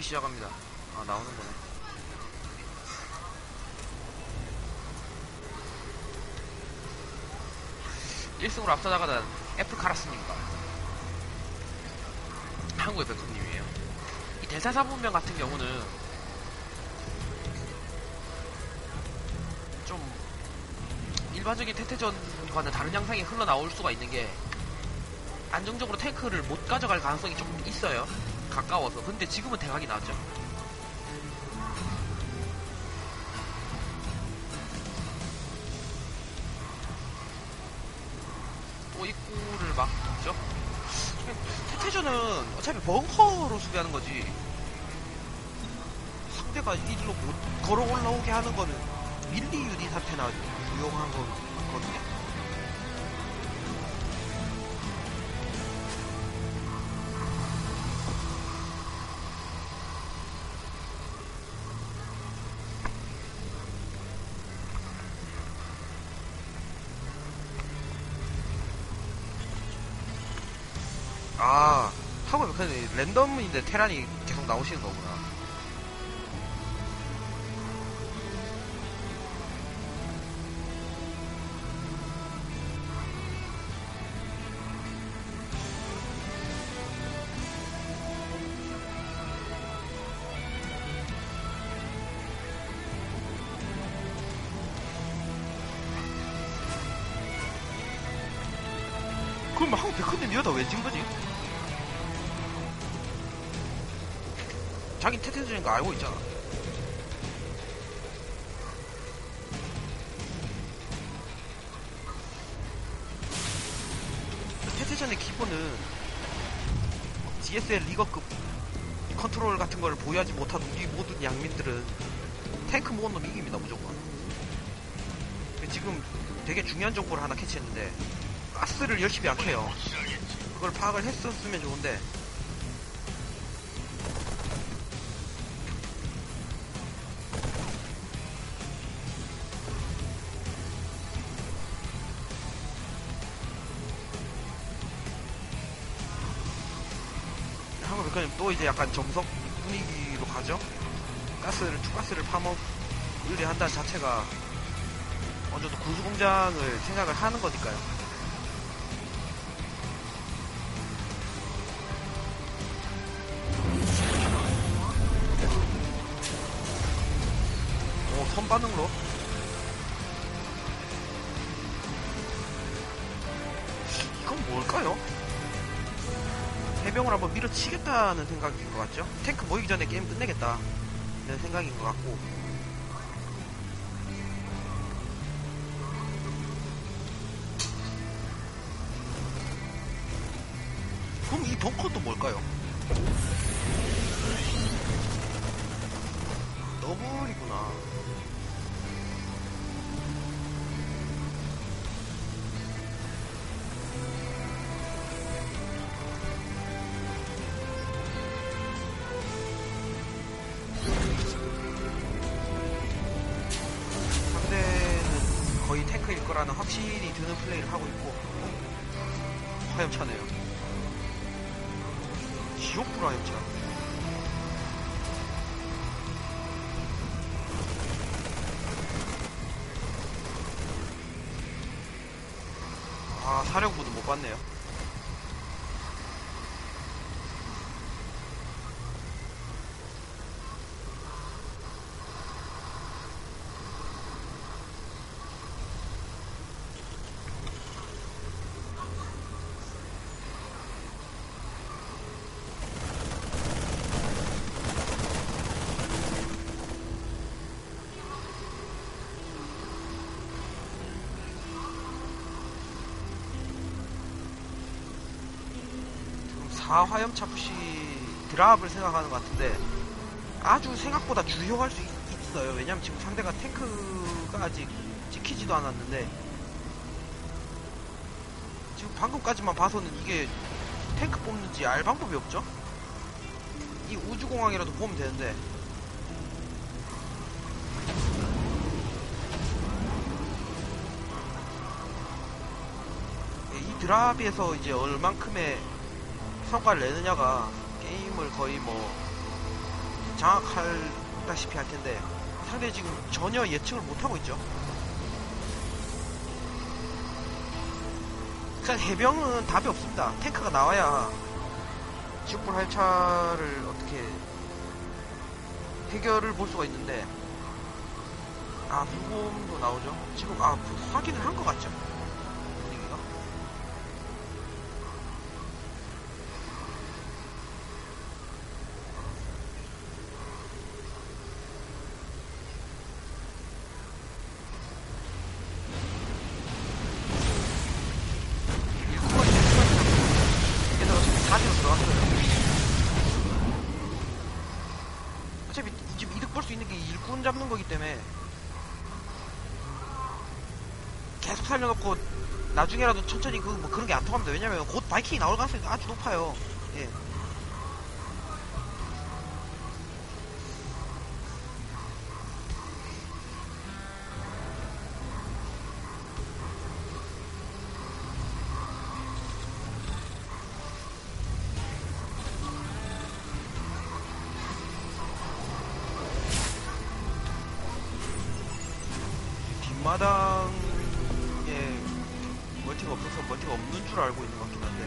경기 시작합니다. 아, 나오는 거네. 일승으로 앞서 나가던 F 카라스님과 한국의 백성님이에요. 이 대사사분명 같은 경우는 좀 일반적인 태태전과는 다른 양상이 흘러나올 수가 있는 게 안정적으로 탱크를 못 가져갈 가능성이 좀 있어요. 가까워서. 근데 지금은 대각이 나왔죠. 또 입구를 막죠. 태태전은 어차피 벙커로 수비하는 거지. 상대가 이리로 못 걸어 올라오게 하는 거는 밀리 유닛한테나 유용한 거거든요. 아, 하고 보면 랜덤인데 테란이 계속 나오시는 거구나. 그럼 한국 백헌데 니가 다왜 찐 거지? 자기 태태전인 거 알고 있잖아. 태태전의 기본은 GSL 리거급 컨트롤 같은 걸 보유하지 못한 우리 모든 양민들은 탱크 모은 놈 이깁니다 무조건. 지금 되게 중요한 정보를 하나 캐치했는데 가스를 열심히 약해요. 그걸 파악을 했었으면 좋은데 또 이제 약간 정석 분위기로 가죠. 가스를 투가스를 파먹 의뢰한다는 자체가 어느 정도 군수 공장을 생각을 하는 거니까요. 오, 선 반응로? 이건 뭘까요? 해병을 한번 밀어치겠다는 생각인 것 같죠? 탱크 모이기 전에 게임 끝내겠다. 이런 생각인 것 같고. 그럼 이 벙커도 뭘까요? 거의 탱크일 거라는 확실히 드는 플레이를 하고 있고 화염차네요. 지옥불 화염차. 아 사령부도 못 봤네요. 4화염차 푸시 드랍을 생각하는 것 같은데 아주 생각보다 주요할 수 있, 어요 왜냐면 지금 상대가 탱크가 아직 찍히지도 않았는데 지금 방금까지만 봐서는 이게 탱크 뽑는지 알 방법이 없죠? 이 우주공항이라도 보면 되는데 이 드랍에서 이제 얼만큼의 성과를 내느냐가 게임을 거의 뭐 장악할다시피 할 텐데 상대 지금 전혀 예측을 못 하고 있죠. 일단 해병은 답이 없습니다. 탱크가 나와야 지옥불 할차를 어떻게 해결을 볼 수가 있는데 아 불곰도 나오죠. 지금 아 확인을 한 것 같죠. 어차피 지금 이득 볼 수 있는 게 일꾼 잡는 거기 때문에 계속 살려놓고 나중에라도 천천히 그 뭐 그런 게 안 통합니다. 왜냐면 곧 바이킹이 나올 가능성이 아주 높아요. 예. 마당에 멀티가 없어서 멀티가 없는 줄 알고 있는 것 같긴 한데.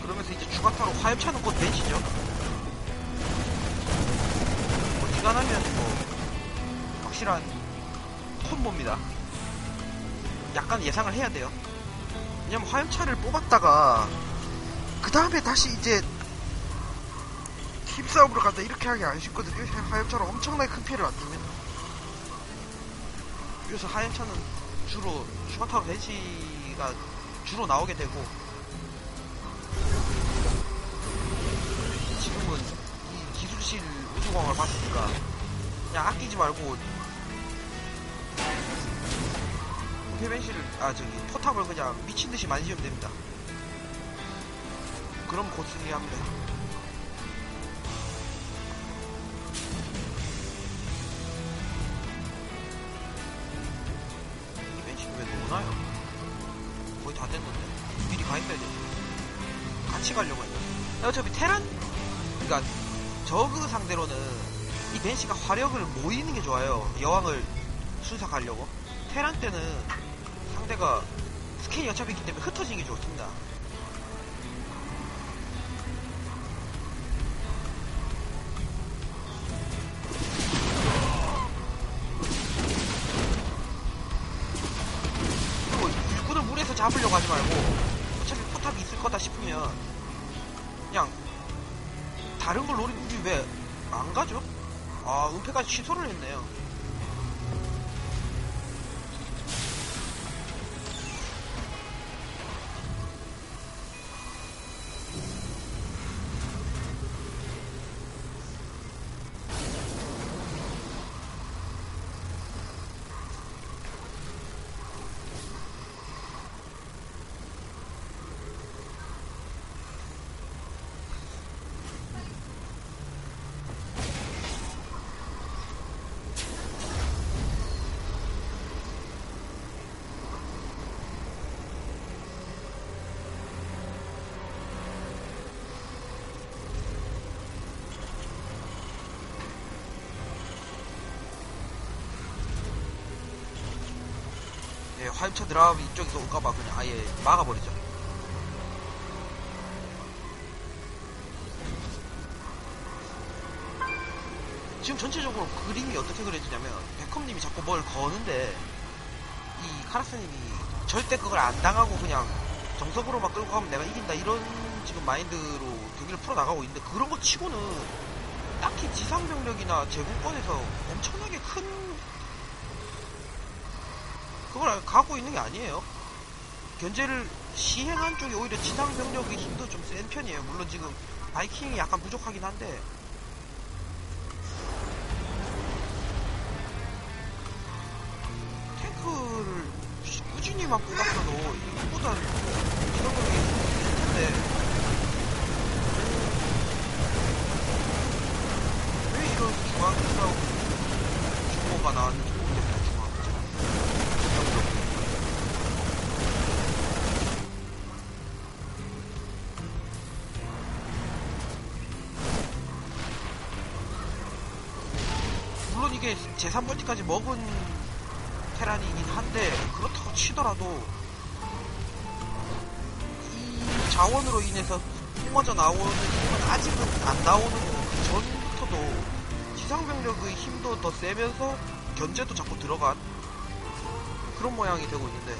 그러면서 이제 추가타로 화염차는 곧 벤치죠 뭐 확실한 콤보입니다. 약간 예상을 해야 돼요. 왜냐면 화염차를 뽑았다가 그 다음에 다시 이제 힘싸움으로 간다 이렇게 하기 안 쉽거든요. 화염차로 엄청나게 큰 피해를 안 주면. 그래서 화염차는 주로 추가타로 벤치가 주로 나오게 되고 지금은 이 기술실 우주광을 봤으니까 그냥 아끼지 말고 해변실을 아 저기 포탑을 그냥 미친 듯이 만지면 됩니다. 그럼 고수리 합니다. 이 벤치는 왜 노나요? 거의 다 됐는데 미리 가 있어야 돼. 같이 가려고 했나? 어차피 테란 그러니까 저그 상대로는 이 벤시가 화력을 모이는 게 좋아요. 여왕을 순삭하려고. 테란 때는 상대가 스캔이 어차피 있기 때문에 흩어지는 게 좋습니다. 그리고 일꾼을 물에서 잡으려고 하지 말고 어차피 포탑이 있을 거다 싶으면 그냥 다른 걸 노리고 우리 왜 안 가죠? 아 은폐까지 취소를 했네요. 화염차 드랍 이쪽에서 올까봐 그냥 아예 막아버리죠. 지금 전체적으로 그림이 어떻게 그려지냐면 백컴님이 자꾸 뭘 거는데 이 카라스님이 절대 그걸 안 당하고 그냥 정석으로만 끌고 가면 내가 이긴다 이런 지금 마인드로 경기를 풀어나가고 있는데 그런 거 치고는 딱히 지상 병력이나 제공권에서 엄청나게 큰 그걸 갖고 있는 게 아니에요. 견제를 시행한 쪽이 오히려 지상 병력의 힘도 좀 센 편이에요. 물론 지금 바이킹이 약간 부족하긴 한데 탱크를 꾸준히 맞고 갔어도 이것보다 이런 걸 텐데 왜 이런 중앙 싸움 주모가 나왔는지 제3멀티까지 먹은 테란이긴 한데 그렇다고 치더라도 이 자원으로 인해서 뿜어져 나오는 힘은 아직은 안 나오는 거고 그 전부터도 지상병력의 힘도 더 세면서 견제도 자꾸 들어간 그런 모양이 되고 있는데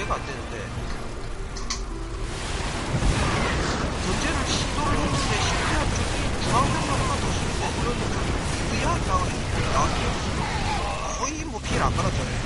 이해가 안 되는데. 견제를 시도를 했는데 실패한 쪽이 중앙병력보다 더 힘세 그런 좀 의아한 상황이 나왔어요 거의 뭐 피해를 안 받았잖아요